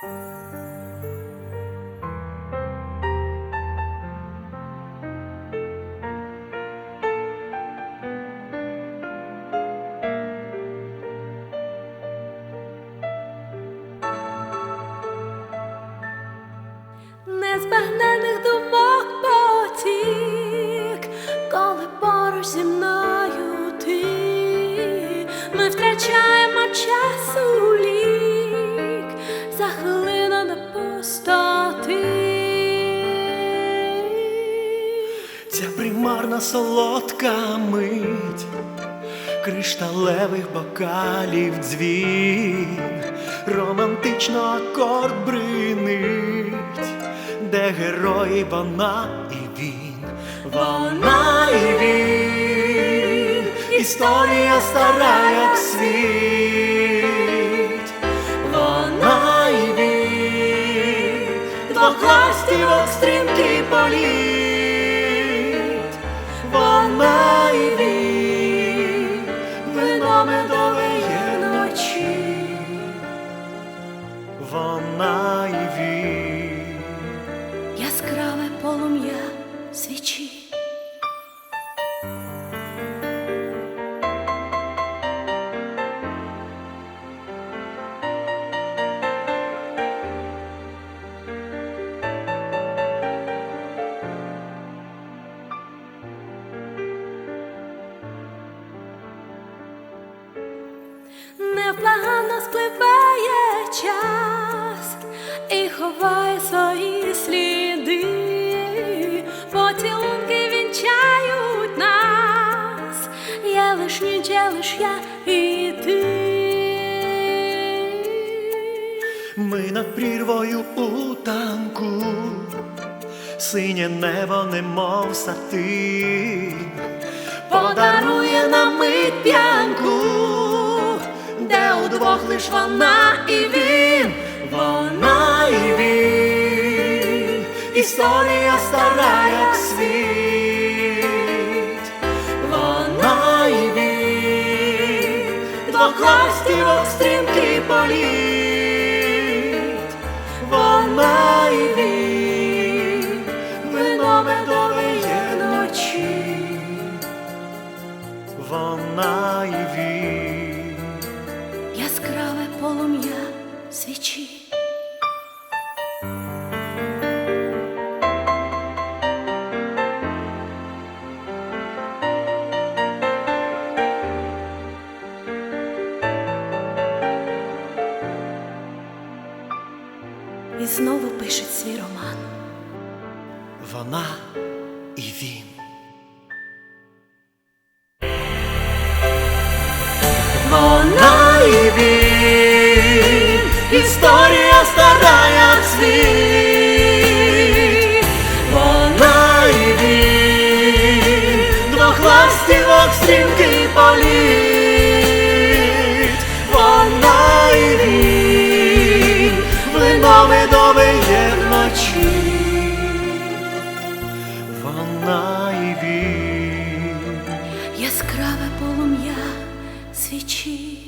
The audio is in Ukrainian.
Незбагнених думок потік, коли поруч зі мною ти, ми втрачаємо часу Ця примарна солодка мить кришталевих бокалів дзвін, романтично акорд бринить, де герої вона і він, вона і він, історія стара, як світ, вона і він, двох ластівок стрімкий політ, вона і він, Невблаганно спливає час. І ховає свої сліди, поцілунки вінчають нас, я лиш ніч, я лиш я і ти. Ми над прірвою у танку, синє небо, немов сатин, подарує нам мить п'янку, де удвох лиш вона і він, вона і він, історія стара, як світ, вона і він, двох ластівок стрімкий політ, свічі. І знову пишуть свій роман. Вона і він. Вона і він, стрімкий. Вона і він, вино медове є вночі. Вона і він. Яскраве полум'я свічі.